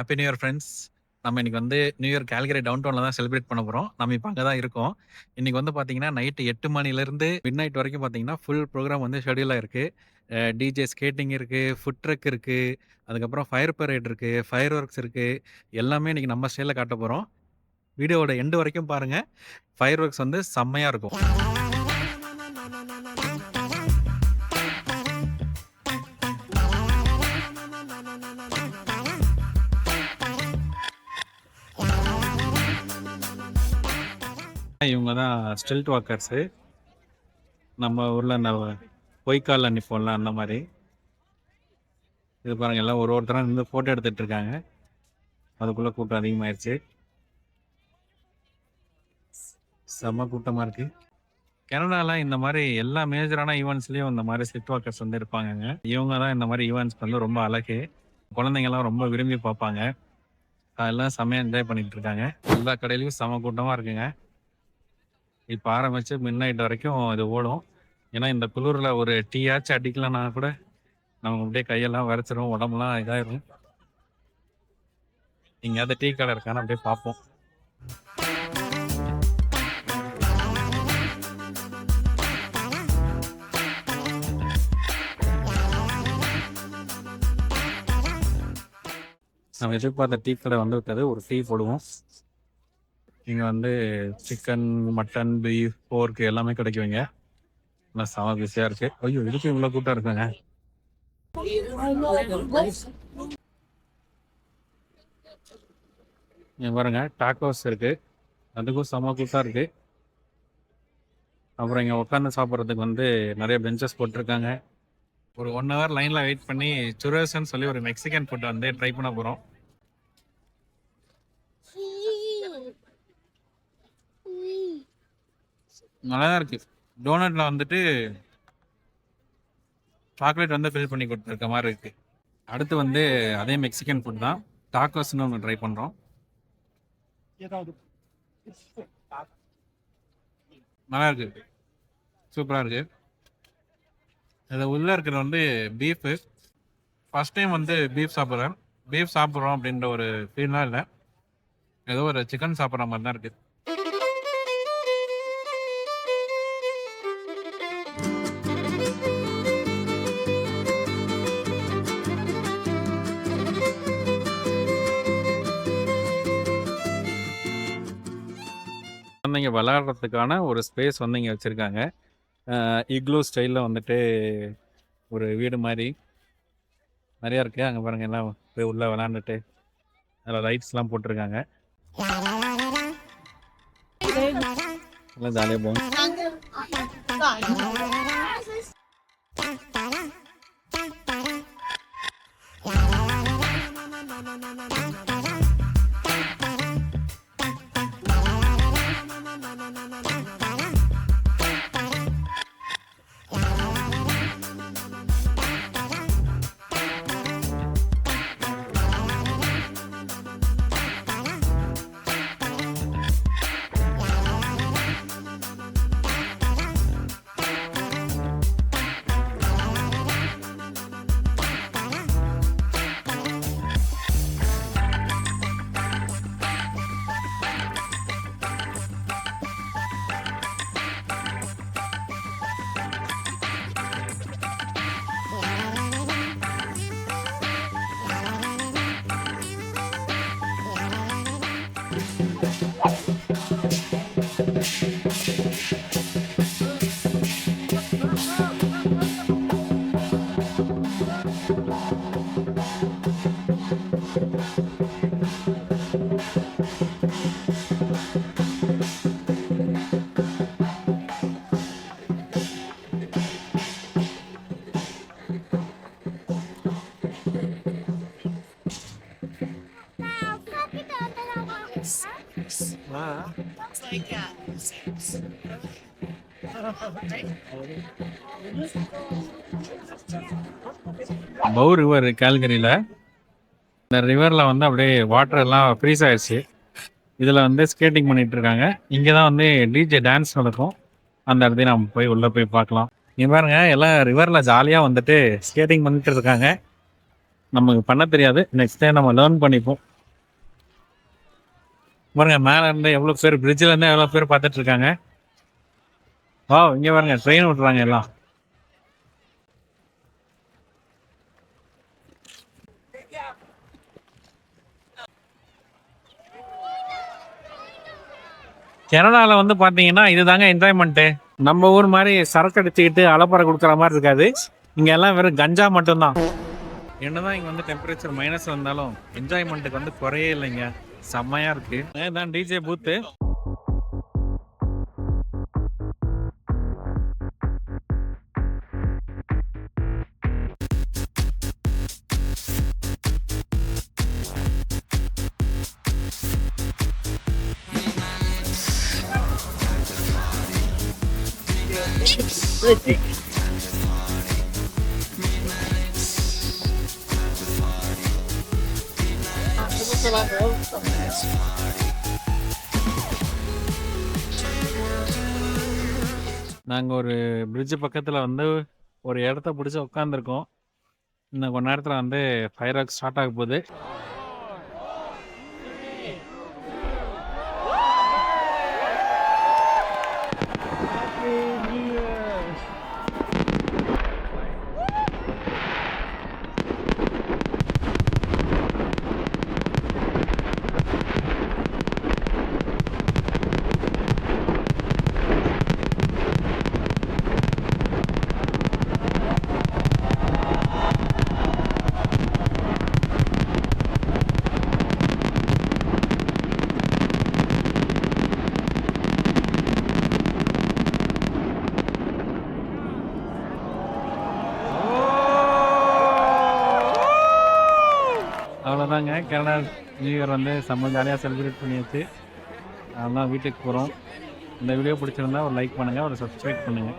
Happy new year friends. நம்ம இன்னைக்கு வந்து நியூ இயர் கேல்கரி டவுன் டவுன்ல தான் செலிப்ரேட் பண்ண போறோம். நம்ம இப்போ அங்கே தான் இருக்கோம். இன்னைக்கு வந்து பார்த்தீங்கன்னா, நைட்டு எட்டு மணிலேருந்து மிட்நைட் வரைக்கும் பார்த்தீங்கன்னா, ஃபுல் ப்ரோக்ராம் வந்து ஷெடியூலாக இருக்குது டிஜே ஸ்கேட்டிங் இருக்கு, ஃபுட் ட்ரக் இருக்கு, அதுக்கப்புறம் ஃபயர் பரேட் இருக்கு, ஃபயர் ஒர்க்ஸ் இருக்கு. எல்லாமே இன்னைக்கு நம்ம ஸ்டைலில் காட்ட போறோம். வீடியோவோட எண்டு வரைக்கும் பாருங்க. ஃபயர் ஒர்க்ஸ் வந்து செம்மையா இருக்கும். இவங்க தான் ஸ்டில்ட் வாக்கர்ஸு. நம்ம ஊர்ல இந்த பொய்க்கால்ல நிப்போம்ல அந்த மாதிரி இது பாருங்க எல்லாம் ஒரு ஒருத்தராக நின்று ஃபோட்டோ எடுத்துட்டு இருக்காங்க. அதுக்குள்ள கூட்டம் அதிகமாயிருச்சு. செம்ம கூட்டமா இருக்கு. கனடால இந்த மாதிரி எல்லா மேஜரான ஈவென்ட்ஸ்லயும் இந்த மாதிரி ஸ்ட்ரீட் வாக்கர்ஸ் வந்து இருப்பாங்கங்க. இவங்க தான் இந்த மாதிரி ஈவெண்ட்ஸ் வந்து ரொம்ப அழகு. குழந்தைங்கெல்லாம் ரொம்ப விரும்பி பார்ப்பாங்க. அதெல்லாம் செம்மையாக என்ஜாய் பண்ணிகிட்டு இருக்காங்க. எல்லா கடையிலையும் செம கூட்டமாக இருக்குங்க. இப்ப ஆரம்பிச்சு மிட்நைட் வரைக்கும் இது ஓடும். ஏன்னா இந்த குளிர்ல ஒரு டீயாச்சும் அடிக்கலன்னா கூட நமக்கு அப்படியே கையெல்லாம் வரைச்சிரும் உடம்புலாம் இதாயிரும். எங்கேயாவது டீ கடை இருக்கான்னு அப்படியே பார்ப்போம். நம்ம எதிர்பார்த்த டீ கடை வந்து விட்டது. ஒரு டீ போடுவோம். இங்கே வந்து சிக்கன், மட்டன், பீஃப், போர்க் எல்லாமே கிடைக்கும் இங்க. நல்லா செம பிஸியாக இருக்கு. ஐயோ! இதுக்கும் இவ்வளோ கூட்டம் இருக்குங்க. இங்கே பாருங்க டாக்கோஸ் இருக்கு. அதுக்கும் செம கூட்டம் இருக்கு. அப்புறம் இங்கே உட்காந்து சாப்பிட்றதுக்கு வந்து நிறைய பெஞ்சஸ் போட்டிருக்காங்க. ஒரு ஒன் ஹவர் லைனில் வெயிட் பண்ணி சுரேஸ்ன்னு சொல்லி ஒரு மெக்சிகன் ஃபுட் வந்து ட்ரை பண்ண போகிறோம் நல்லா தான் இருக்கு. டோனட்ல வந்துட்டு சாக்லேட் வந்து ஃபில் பண்ணி குடுத்துருக்க மாரி இருக்கு. அடுத்து வந்து அதே மெக்சிகன் ஃபுட் தான். டாக்கோஸ்ன்னு ஒண்ணு ட்ரை பண்றோம். நல்லா இருக்கு. சூப்பரா இருக்கு. இது உள்ள இருக்கிறது வந்து பீஃபு. ஃபர்ஸ்ட் டைம் வந்து பீஃப் சாப்பிடுறேன். பீஃப் சாப்பிடுறோம் அப்படின்ற ஒரு ஃபீல்லாம் இல்ல. ஏதோ ஒரு சிக்கன் சாப்பிடுற மாரி தான் குழந்தைங்க விளாட்றதுக்கான ஒரு ஸ்பேஸ் வந்து இங்கே வச்சிருக்காங்க. இக்லூ ஸ்டைலில் வந்துட்டு ஒரு வீடு மாதிரி நிறையா இருக்குது அங்கே பாருங்க எல்லாம் போய் உள்ளே விளாண்டுட்டு அதில் லைட்ஸ்லாம் போட்டிருக்காங்க. எல்லாம் ஜாலியா போகும். பவு ரிவர் கால்கரியில. இந்த ரிவர்ல வந்து அப்படியே வாட்டர் எல்லாம் ஃப்ரீஸ் ஆயிடுச்சு இதுல வந்து ஸ்கேட்டிங் பண்ணிட்டு இருக்காங்க. இங்கே தான் வந்து டிஜே டான்ஸ் நடக்கும். அந்த இடத்தையும் நம்ம போய் உள்ள போய் பார்க்கலாம். நீ பாருங்க எல்லாம் ரிவர்ல ஜாலியா வந்துட்டு ஸ்கேட்டிங் பண்ணிட்டு இருக்காங்க. நமக்கு பண்ண தெரியாது. நெக்ஸ்ட் டைம் நம்ம லேர்ன் பண்ணிப்போம். பாருங்க மேல இருந்து எவ்வளவு பேர் பிரிட்ஜ்ல இருந்து எவ்வளவு பேர் பார்த்துட்டு இருக்காங்க. ஓ இங்க பாருங்க ட்ரெயின் விட்டுறாங்க எல்லாம். கனடாவில் வந்து பாத்தீங்கன்னா இதுதாங்க என்ஜாய்மெண்ட்டு நம்ம ஊர் மாதிரி சரக்கு அடிச்சுக்கிட்டு அலப்பறை கொடுக்குற மாதிரி இருக்காது. இங்க எல்லாம் வெறும் கஞ்சா மட்டும்தான். என்னதான் இங்க வந்து டெம்பரேச்சர் மைனஸ் வந்தாலும் என்ஜாய்மெண்ட்டுக்கு வந்து குறையே இல்லைங்க. செம்மையா இருக்கு. தான் டிஜே பூத்து நாங்கள் ஒரு பிரிட்ஜு பக்கத்தில் வந்து ஒரு இடத்த பிடிச்சி உட்காந்துருக்கோம் இன்னும் கொஞ்ச நேரத்தில் வந்து ஃபயர் ஒர்க் ஸ்டார்ட் ஆக போகுது. அவ்வளோதாங்க கனடா நியூ இயர் வந்து செம்ம ஜாலியாக செலிப்ரேட் பண்ணியாச்சு. அதெல்லாம் வீட்டுக்கு போகிறோம் இந்த வீடியோ பிடிச்சிருந்தா ஒரு லைக் பண்ணுங்கள் ஒரு சப்ஸ்கிரைப் பண்ணுங்கள்